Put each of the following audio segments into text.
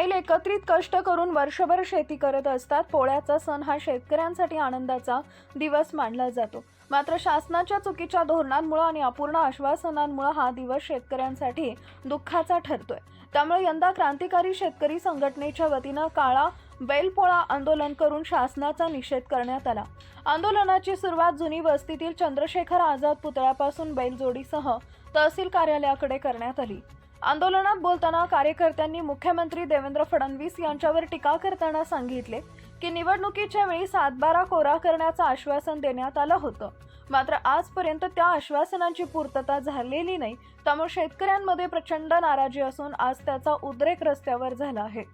बैल एकत्रित कष्ट करून वर्षभर शेती करत असतात. पोळ्याचा सण हा शेतकऱ्यांसाठी आनंदाचा दिवस मानला जातो. मात्र शासनाच्या चुकीच्या धोरणांमुळे आणि अपूर्ण आश्वासनांमुळे हा दिवस शेतकऱ्यांसाठी दुःखाचा ठरतोय. त्यामुळे यंदा क्रांतिकारी शेतकरी संघटनेच्या वतीनं काळा बैलपोळा आंदोलन करून शासनाचा निषेध करण्यात आला. आंदोलनाची सुरुवात जुनी वस्तीतील चंद्रशेखर आझाद पुतळ्यापासून बैलजोडीसह तहसील कार्यालयाकडे करण्यात आली. आंदोलनात बोलताना कार्यकर्त्यांनी मुख्यमंत्री देवेंद्र फडणवीस यांच्यावर टीका करताना सांगितले की निवडणुकीच्या वेळी सातबारा कोरा करण्याचं आश्वासन देण्यात आलं होतं. मात्र आजपर्यंत त्या आश्वासनांची पूर्तता झालेली नाही. त्यामुळे शेतकऱ्यांमध्ये प्रचंड नाराजी असून आज त्याचा उद्रेक रस्त्यावर झाला आहे.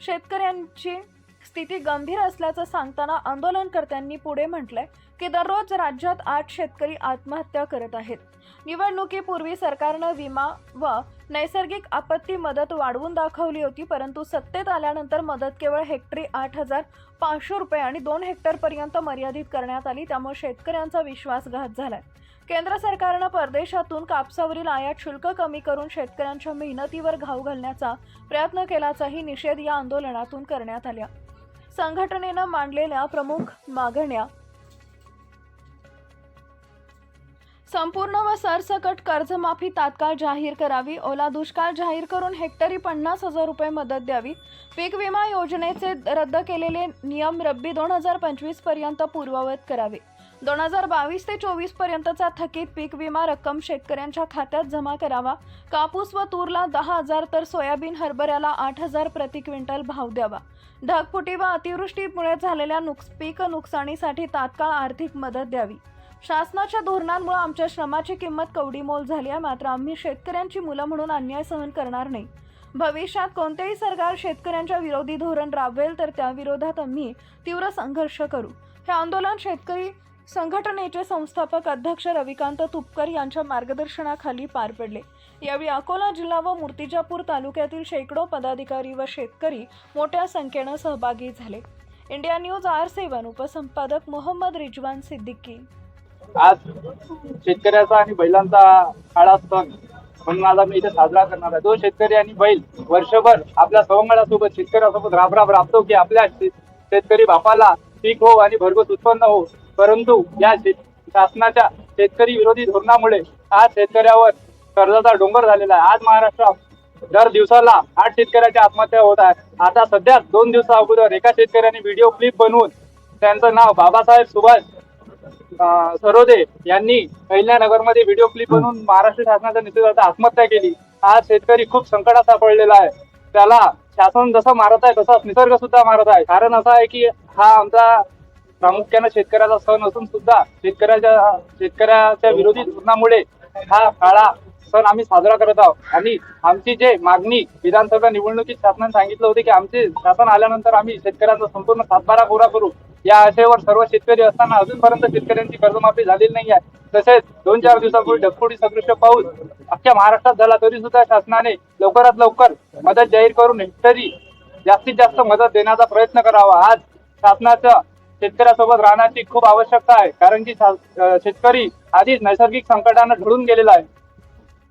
शेतकऱ्यांची स्थिती गंभीर असल्याचं सांगताना आंदोलनकर्त्यांनी पुढे म्हटलंय की दररोज राज्यात आठ शेतकरी आत्महत्या करत आहेत. निवडणुकीपूर्वी सरकारनं विमा व नैसर्गिक आपत्ती मदत वाढवून दाखवली होती परंतु सत्तेत आल्यानंतर मदत केवळ हेक्टरी आठ हजार पाचशे रुपये आणि दोन हेक्टरपर्यंत मर्यादित करण्यात आली त्यामुळे शेतकऱ्यांचा विश्वासघात झालाय. केंद्र सरकारनं परदेशातून कापसावरील आयात शुल्क कमी करून शेतकऱ्यांच्या मेहनतीवर घाव घालण्याचा प्रयत्न केल्याचाही निषेध या आंदोलनातून करण्यात आला. संघटनेनं मांडलेल्या प्रमुख मागण्या संपूर्ण व सरसकट कर्जमाफी तात्काळ जाहीर करावी. ओला दुष्काळ जाहीर करून हेक्टरी पन्नास हजार रुपये मदत द्यावी. पीक विमा योजनेचे रद्द केलेले नियम रब्बी दोन हजार पंचवीसपर्यंत पूर्ववत करावे. दोन हजार बावीस ते चोवीस पर्यंतचा थकीत पीक विमा रक्कम शेतकऱ्यांच्या खात्यात जमा करावा. कापूस व तूरला दहा हजार तर सोयाबीन हरभऱ्याला आठ हजार प्रति क्विंटल भाव द्यावा. ढगफुटी व अतिवृष्टीमुळे झालेल्या नुकस पीक नुकसानीसाठी तात्काळ आर्थिक मदत द्यावी. शासनाच्या धोरणांमुळे आमच्या श्रमाची किंमत कवडीमोल झाली आहे. मात्र आम्ही शेतकऱ्यांची मुलं म्हणून अन्याय सहन करणार नाही. भविष्यात कोणतेही सरकार शेतकऱ्यांच्या विरोधी धोरण राबवेल तर त्या विरोधात आम्ही तीव्र संघर्ष करू. हे आंदोलन शेतकरी संघटनेचे संस्थापक अध्यक्ष रविकांत तुपकर यांच्या मार्गदर्शनाखाली पार पडले. यावेळी अकोला जिल्हा व मूर्तिजापूर तालुक्यातील शेकडो पदाधिकारी व शेतकरी मोठ्या संख्येनं सहभागी झाले. इंडिया न्यूज आर सेवन उपसंपादक मोहम्मद रिजवान सिद्दीकी. आज शेतकऱ्याचा आणि बैलांचा काळा सण म्हणून आज आम्ही इथे साजरा करणार आहे. जो शेतकरी आणि बैल वर्षभर आपल्या सवंगडासोबत शेतकऱ्यासोबत राब राब राबतो की आपल्या शेतकरी बापाला पीक हो आणि भरघोस उत्पन्न हो. परंतु या शेत- शासनाच्या शेतकरी विरोधी धोरणामुळे आज शेतकऱ्यावर कर्जाचा डोंगर झालेला आहे. आज महाराष्ट्रात दर दिवसाला आठ शेतकऱ्याच्या आत्महत्या होत आहे. आता सध्या दोन दिवसा अगोदर एका शेतकऱ्याने व्हिडिओ क्लिप बनवून त्यांचं नाव बाबासाहेब सुभाष सरोदे यांनी अहिल्यानगरमध्ये व्हिडिओ क्लिप बनवून महाराष्ट्र शासनाच्या नेतृत्वात आत्महत्या केली. आज शेतकरी खूप संकटात सापडलेला आहे. त्याला शासन जसं मारत आहे तसाच निसर्ग सुद्धा मारत आहे. कारण असं आहे की हा आमचा प्रामुख्यानं शेतकऱ्याचा सण असून सुद्धा शेतकऱ्याच्या शेतकऱ्याच्या विरोधी धोरणामुळे हा काळा सण आम्ही साजरा करत आहोत. आणि आमची जे मागणी विधानसभा निवडणुकीत शासनाने सांगितलं होते की आमचे शासन आल्यानंतर आम्ही शेतकऱ्यांचा संपूर्ण सातबारा कोरा करू. या आशेवर सर्व शेतकरी असताना अजूनपर्यंत शेतकऱ्यांची कर्जमाफी झालेली नाही आहे. तसेच दोन चार दिवसापूर्वी ढगफोडी सदृश्य पाऊस अख्ख्या महाराष्ट्रात झाला. तरी सुद्धा शासनाने लवकरात लवकर मदत जाहीर करून हेक्टरी जास्तीत जास्त मदत देण्याचा प्रयत्न करावा. आज शासनाच्या शेतकऱ्यासोबत राहण्याची खूप आवश्यकता आहे. कारण की शेतकरी आधीच नैसर्गिक संकटानं ढळून गेलेला आहे.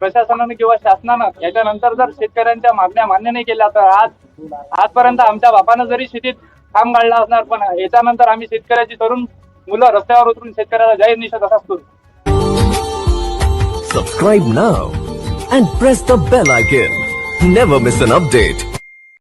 प्रशासनाने किंवा शासनानं याच्यानंतर जर शेतकऱ्यांच्या मागण्या मान्य नाही केल्या तर आज आजपर्यंत आमच्या बापानं जरी शेतीत काम काढला असणार पण याच्यानंतर आम्ही शेतकऱ्याची तरुण मुलं रस्त्यावर उतरून शेतकऱ्याला जाहीर निषेध असतो करू Subscribe now and press the bell icon. Never miss an.